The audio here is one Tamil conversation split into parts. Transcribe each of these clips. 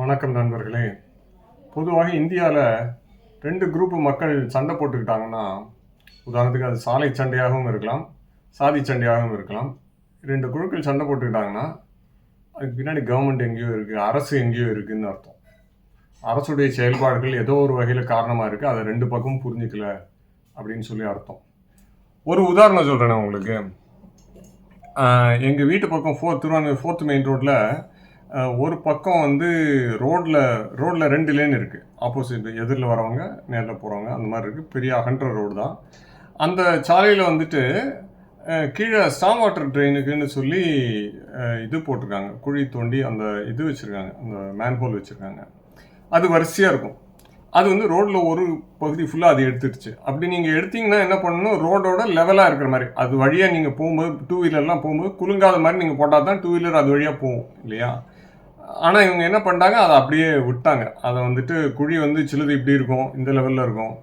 வணக்கம் நண்பர்களே. பொதுவாக இந்தியாவில் ரெண்டு குரூப் மக்கள் சண்டை போட்டுக்கிட்டாங்கன்னா உதாரணத்துக்கு அது சாலை சண்டையாகவும் இருக்கலாம் சாதி சண்டையாகவும் இருக்கலாம். ரெண்டு குழுக்கள் சண்டை போட்டுக்கிட்டாங்கன்னா அதுக்கு பின்னாடி கவர்மெண்ட் எங்கேயோ இருக்குது அரசு எங்கேயோ இருக்குதுன்னு அர்த்தம். அரசுடைய செயல்பாடுகள் ஏதோ ஒரு வகையில் காரணமாக இருக்குது அதை ரெண்டு பக்கமும் புரிஞ்சிக்கல அப்படின்னு சொல்லி அர்த்தம். ஒரு உதாரணம் சொல்கிறேன் உங்களுக்கு. எங்கள் வீட்டு பக்கம் ஃபோர்த் திருவாரூர் ஃபோர்த் மெயின் ரோட்டில் ஒரு பக்கம் வந்து ரோட்டில் ரோட்டில் ரெண்டு லேன் இருக்குது ஆப்போசிட் எதிரில் வரவங்க நேரில் போகிறவங்க அந்த மாதிரி இருக்குது பெரிய அகன்ற ரோடு தான். அந்த சாலையில் வந்துட்டு கீழே ஸ்டாம் வாட்டர் ட்ரெயினுக்குன்னு சொல்லி இது போட்டிருக்காங்க. குழி தோண்டி அந்த இது வச்சுருக்காங்க. அந்த மேன்ஹோல் வச்சுருக்காங்க. அது வரிசையாக இருக்கும். அது வந்து ரோட்டில் ஒரு பகுதி ஃபுல்லாக அது எடுத்துடுச்சு. அப்படி நீங்கள் எடுத்தீங்கன்னா என்ன பண்ணணும்? ரோடோட லெவலாக இருக்கிற மாதிரி. அது வழியாக நீங்கள் போகும்போது டூ வீலர்லாம் போகும்போது குலுங்காத மாதிரி நீங்கள் போட்டால் தான் டூ வீலர் அது வழியாக போகும் இல்லையா? ஆனால் இவங்க என்ன பண்ணிட்டாங்க? அதை அப்படியே விட்டாங்க. அதை வந்துட்டு குழி வந்து சிலது இப்படி இருக்கும் இந்த லெவலில் இருக்கும்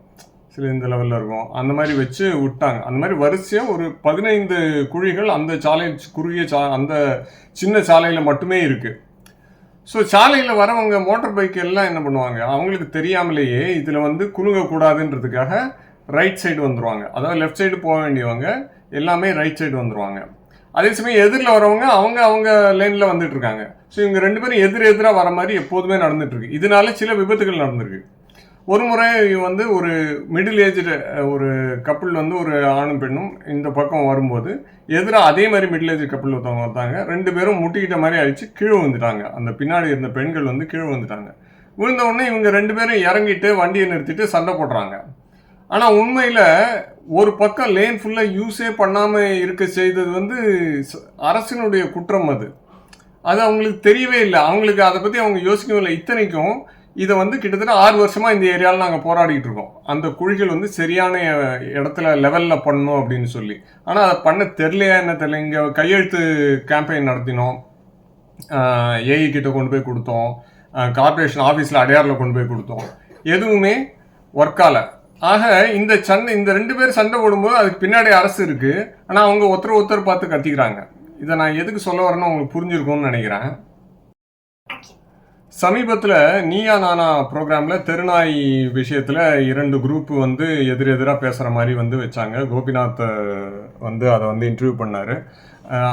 சில இந்த லெவலில் இருக்கும். அந்த மாதிரி வச்சு விட்டாங்க. அந்த மாதிரி வரிசையாக ஒரு பதினைந்து குழிகள் அந்த சாலை குறுகிய சா அந்த சின்ன சாலையில் மட்டுமே இருக்குது ஸோ சாலையில் வரவங்க மோட்டர் பைக் எல்லாம் என்ன பண்ணுவாங்க? அவங்களுக்கு தெரியாமலேயே இதில் வந்து குலுங்கக்கூடாதுன்றதுக்காக ரைட் சைடு வந்துடுவாங்க அதாவது லெஃப்ட் சைடு போக வேண்டியவங்க எல்லாமே ரைட் சைடு வந்துருவாங்க. அதே சமயம் எதிரில் வரவங்க அவங்க அவங்க லைனில் வந்துட்டு இருக்காங்க ஸோ இவங்க ரெண்டு பேரும் எதிர் எதிராக வர மாதிரி எப்போதுமே நடந்துட்டு இருக்கு இதனால சில விபத்துகள் நடந்திருக்கு. ஒரு முறை வந்து ஒரு மிடில் ஏஜ்டு ஒரு கப்பிள் வந்து ஒரு ஆணும் பெண்ணும் இந்த பக்கம் வரும்போது எதிராக அதே மாதிரி மிடில் ஏஜ் கப்பிள் ஒருத்தவங்க வந்தாங்க. ரெண்டு பேரும் முட்டிக்கிட்ட மாதிரி அழிச்சு கீழே வந்துட்டாங்க அந்த பின்னாடி இருந்த பெண்கள் வந்து கீழே வந்துட்டாங்க விழுந்த உடனே இவங்க ரெண்டு பேரும் இறங்கிட்டு வண்டியை நிறுத்திட்டு சண்டை போடுறாங்க. ஆனால் உண்மையில் ஒரு பக்கம் லேன் ஃபுல்லாக யூஸே பண்ணாமல் இருக்க செய்தது வந்து அரசினுடைய குற்றம் அது. அது அவங்களுக்கு தெரியவே இல்லை. அவங்களுக்கு அதை பற்றி அவங்க யோசிக்கவும் இல்லை. இத்தனைக்கும் இதை வந்து கிட்டத்தட்ட ஆறு வருஷமாக இந்த ஏரியாவில் நாங்கள் போராடிட்டு இருக்கோம். அந்த குழிகள் வந்து சரியான இடத்துல லெவலில் பண்ணணும் அப்படின்னு சொல்லி. ஆனால் அதை பண்ண தெரியலையா என்ன தெரியல? இங்கே கையெழுத்து கேம்பெயின் நடத்தினோம். ஏஐ கிட்ட கொண்டு போய் கொடுத்தோம். கார்ப்பரேஷன் ஆஃபீஸில் அடையாரில் கொண்டு போய் கொடுத்தோம். எதுவுமே ஒர்க் ஆக இந்த சண்டை இந்த ரெண்டு பேர் சண்டை போடும்போது அதுக்கு பின்னாடி அரசு இருக்கு. ஆனால் அவங்க ஒருத்தர் ஒருத்தர் பார்த்து கத்திக்கிறாங்க. இதை நான் எதுக்கு சொல்ல வரேன்னு உங்களுக்கு புரிஞ்சிருக்கும்னு நினைக்கிறேன். சமீபத்தில் நீயா நானா ப்ரோக்ராமில் தெருநாய் விஷயத்தில் இரண்டு குரூப் வந்து எதிரெதிராக பேசுகிற மாதிரி வந்து வச்சாங்க. கோபிநாத் வந்து அதை வந்து இன்டர்வியூ பண்ணார்.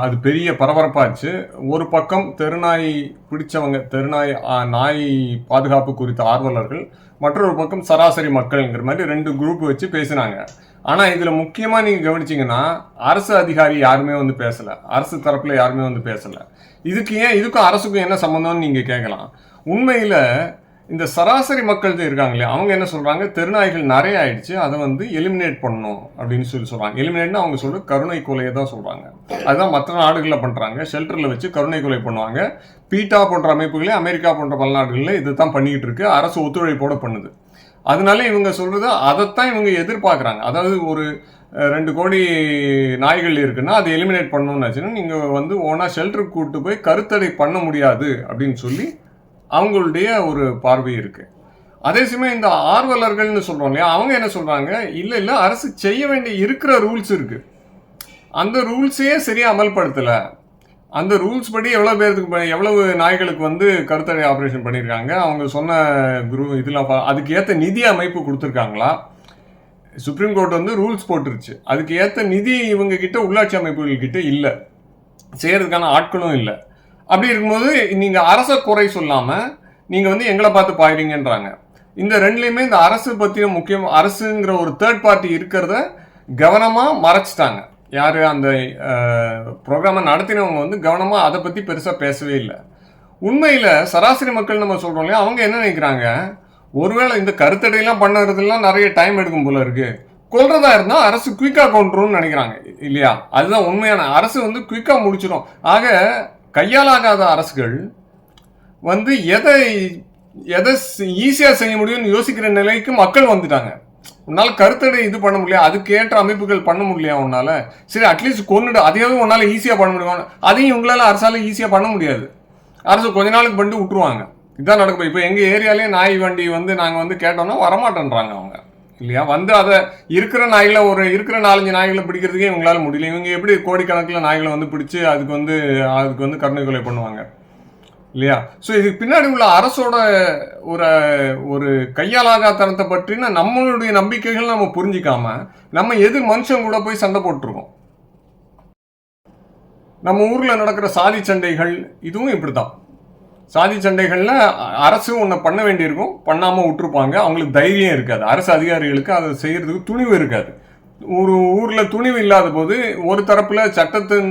அது பெரிய பரபரப்பாச்சு ஒரு பக்கம் தெருநாய் பிடிச்சவங்க தெருநாய் நாய் பாதுகாப்பு குறித்த ஆர்வலர்கள் மற்றொரு பக்கம் சராசரி மக்கள்ங்கிற மாதிரி ரெண்டு குரூப் வச்சு பேசினாங்க. ஆனால் இதில் முக்கியமாக நீங்கள் கவனிச்சிங்கன்னா அரசு அதிகாரி யாருமே வந்து பேசலை. அரசு தரப்பில் யாருமே வந்து பேசலை. இதுக்கு ஏன் இதுக்கும் அரசுக்கும் என்ன சம்மந்தம்னு நீங்கள் கேட்கலாம் உண்மையில் இந்த சராசரி மக்கள் இருக்காங்க இல்லையா அவங்க என்ன சொல்கிறாங்க தெருநாய்கள் நிறைய ஆயிடுச்சு அதை வந்து எலிமினேட் பண்ணணும் அப்படின்னு சொல்லி சொல்கிறாங்க எலிமினேட்னா அவங்க சொல்கிற கருணை கொலையை தான் சொல்கிறாங்க அதுதான் மற்ற நாடுகளில் பண்ணுறாங்க ஷெல்டரில் வச்சு கருணை கொலை பண்ணுவாங்க. பீட்டா போன்ற அமைப்புகளே அமெரிக்கா போன்ற பல நாடுகளில் இது தான் பண்ணிக்கிட்டு இருக்கு. அரசு ஒத்துழைப்போட பண்ணுது. அதனால இவங்க சொல்கிறது அதைத்தான் இவங்க எதிர்பார்க்குறாங்க. அதாவது ஒரு ரெண்டு கோடி நாய்கள் இருக்குன்னா அதை எலிமினேட் பண்ணணும்னு ஆச்சுன்னா நீங்கள் வந்து ஓனா ஷெல்டருக்கு கூப்பிட்டு போய் கருத்தடை பண்ண முடியாது அப்படின்னு சொல்லி அவங்களுடைய ஒரு பார்வை இருக்குது அதே சமயம் இந்த ஆர்வலர்கள்னு சொல்கிறோம் இல்லையா அவங்க என்ன சொல்கிறாங்க இல்லை இல்லை அரசு செய்ய வேண்டிய இருக்கிற ரூல்ஸ் இருக்குது அந்த ரூல்ஸையே சரியாக அமல்படுத்தலை. அந்த ரூல்ஸ் படி எவ்வளோ பேருக்கு எவ்வளவு நாய்களுக்கு வந்து கருத்தடை ஆப்ரேஷன் பண்ணியிருக்காங்க அவங்க சொன்ன குரு இதெல்லாம் பா- அதுக்கு ஏற்ற நிதி அமைப்பு கொடுத்துருக்காங்களா? சுப்ரீம் கோர்ட் வந்து ரூல்ஸ் போட்டுருச்சு. அதுக்கு ஏற்ற நிதி இவங்க கிட்ட உள்ளாட்சி அமைப்புகள் கிட்ட இல்லை. செய்கிறதுக்கான ஆட்களும் இல்லை. அப்படி இருக்கும்போது நீங்க அரச குறை சொல்லாம நீங்க வந்து எங்களை பார்த்து பாயிறீங்கன்றாங்க. இந்த ரெண்டுலையுமே இந்த அரசு பத்தின முக்கியம் அரசுங்கிற ஒரு தேர்ட் பார்ட்டி இருக்கிறத கவனமா மறைச்சிட்டாங்க. யாரு? அந்த ப்ரோக்ராமை நடத்தினவங்க வந்து கவனமா அதை பத்தி பெருசா பேசவே இல்லை. உண்மையில சராசரி மக்கள் நம்ம சொல்றோம் இல்லையா? அவங்க என்ன நினைக்கிறாங்க? ஒருவேளை இந்த கருத்தடையெல்லாம் பண்ணுறதுலாம் நிறைய டைம் எடுக்கும் போல இருக்கு. கொள்றதா இருந்தால் அரசு குயிக்காக கொண்டுரும்னு நினைக்கிறாங்க இல்லையா? அதுதான் உண்மையான அரசு வந்து குயிக்காக முடிச்சிடும். ஆக கையாலாகாத அரசுகள் வந்து எதை எதை ஈஸியாக செய்ய முடியும்னு யோசிக்கிற நிலைக்கு மக்கள் வந்துட்டாங்க. உன்னால் கருத்தடை இது பண்ண முடியல அதுக்கேற்ற அமைப்புகள் பண்ண முடியலையா உன்னால்? சரி அட்லீஸ்ட் கொண்டுடு அதையாவது உன்னால் ஈஸியாக பண்ண முடியும்? அதையும் இவங்களால அரசால ஈஸியாக பண்ண முடியாது. அரசு கொஞ்ச நாளுக்கு பண்ணிட்டு விட்டுருவாங்க. இதான் நடக்கும் இப்போ எங்கள் ஏரியாலே நாய் வண்டி வந்து நாங்கள் வந்து கேட்டோம்னா வரமாட்டேன்றாங்க அவங்க. இல்லையா? வந்து அதை இருக்கிற நாய்களை ஒரு இருக்கிற நாலஞ்சு நாய்களை பிடிக்கிறதுக்கே இவங்களால முடியல. இவங்க எப்படி கோடிக்கணக்கில் நாய்களை வந்து பிடிச்சு அதுக்கு வந்து அதுக்கு வந்து கருணை கொலை பண்ணுவாங்க? இல்லையா? ஸோ இதுக்கு பின்னாடி உள்ள அரசோட ஒரு ஒரு கையாலாகாத்தனத்தை பற்றின நம்மளுடைய நம்பிக்கைகள் நம்ம புரிஞ்சிக்காம நம்ம எதிர் மனுஷன் கூட போய் சண்டை போட்டிருக்கோம். நம்ம ஊரில் நடக்கிற சாதி சண்டைகள் இதுவும் இப்படிதான் சாதி சண்டைகள்ல அரசு ஒன்று பண்ண வேண்டியிருக்கும் பண்ணாம விட்டுருப்பாங்க. அவங்களுக்கு தைரியம் இருக்காது. அரசு அதிகாரிகளுக்கு அதை செய்யறதுக்கு துணிவு இருக்காது. ஒரு ஊர்ல துணிவு இல்லாத போது ஒரு தரப்புல சட்டத்தின்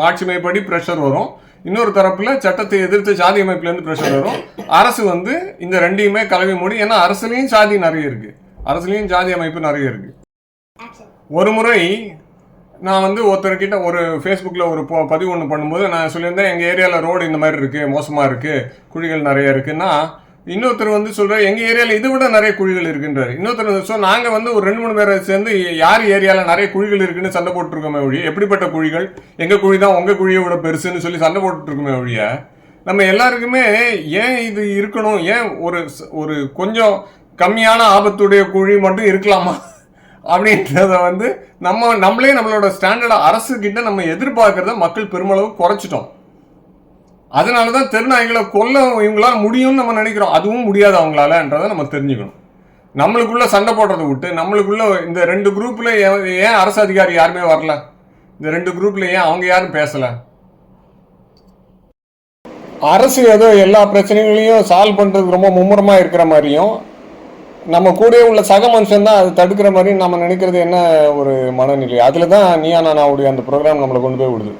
மாட்சிமைப்படி ப்ரெஷர் வரும். இன்னொரு தரப்புல சட்டத்தை எதிர்த்து சாதி அமைப்புல இருந்து ப்ரெஷர் வரும். அரசு வந்து இந்த ரெண்டையுமே கலவி மூடி ஏன்னா அரசுலயும் சாதி நிறைய இருக்கு. அரசுலயும் ஜாதி அமைப்பு நிறைய இருக்கு. ஒரு முறை நான் வந்து ஒருத்தர்கிட்ட ஒரு ஃபேஸ்புக்கில் ஒரு பதிவு ஒன்று பண்ணும்போது நான் சொல்லியிருந்தேன் எங்கள் ஏரியாவில் ரோடு இந்த மாதிரி இருக்குது மோசமாக இருக்குது குழிகள் நிறைய இருக்குன்னா இன்னொருத்தர் வந்து சொல்கிறார் எங்கள் ஏரியாவில் இதை விட நிறைய குழிகள் இருக்குன்றார். இன்னொருத்தர் ஸோ நாங்கள் வந்து ஒரு ரெண்டு மூணு பேரை சேர்ந்து யார் ஏரியாவில் நிறைய குழிகள் இருக்குன்னு சண்டை போட்டுருக்கோமே ஒழிய எப்படிப்பட்ட குழிகள்? எங்கள் குழி தான் உங்கள் குழியை விட பெருசுன்னு சொல்லி சண்டை போட்டுருக்கோமே ஒழிய நம்ம எல்லாருக்குமே ஏன் இது இருக்கணும்? ஏன் ஒரு ஒரு கொஞ்சம் கம்மியான ஆபத்துடைய குழி மட்டும் இருக்கலாமா? அப்படின்றத வந்து நம்ம நம்மளே நம்மளோட ஸ்டாண்டர்டை அரசு கிட்ட நம்ம எதிர்பார்க்கறத மக்கள் பெருமளவு குறைச்சிட்டோம். அதனால தான் தெருநாய்களை கொல்ல இவங்களால முடியும்னு நம்ம நினைக்கிறோம். அதுவும் முடியாது அவங்களாலன்றதை நம்ம தெரிஞ்சுக்கணும். நம்மளுக்குள்ளே சண்டை போடுறதை விட்டு நம்மளுக்குள்ள இந்த ரெண்டு குரூப்பில் ஏன் அரசு அதிகாரி யாருமே வரல? இந்த ரெண்டு குரூப்பில் ஏன் அவங்க யாரும் பேசலை? அரசு ஏதோ எல்லா பிரச்சனைகளையும் சால்வ் பண்ணுறதுக்கு ரொம்ப மும்முரமாக இருக்கிற மாதிரியும் நம்ம கூட உள்ள சக மனுஷன் தான் அதை தடுக்கிற மாதிரி நம்ம நினைக்கிறது என்ன ஒரு மனநிலை? அதில் தான் நீயா நானாவுடைய அந்த ப்ரோக்ராம் நம்மளை கொண்டு போய் விடுது.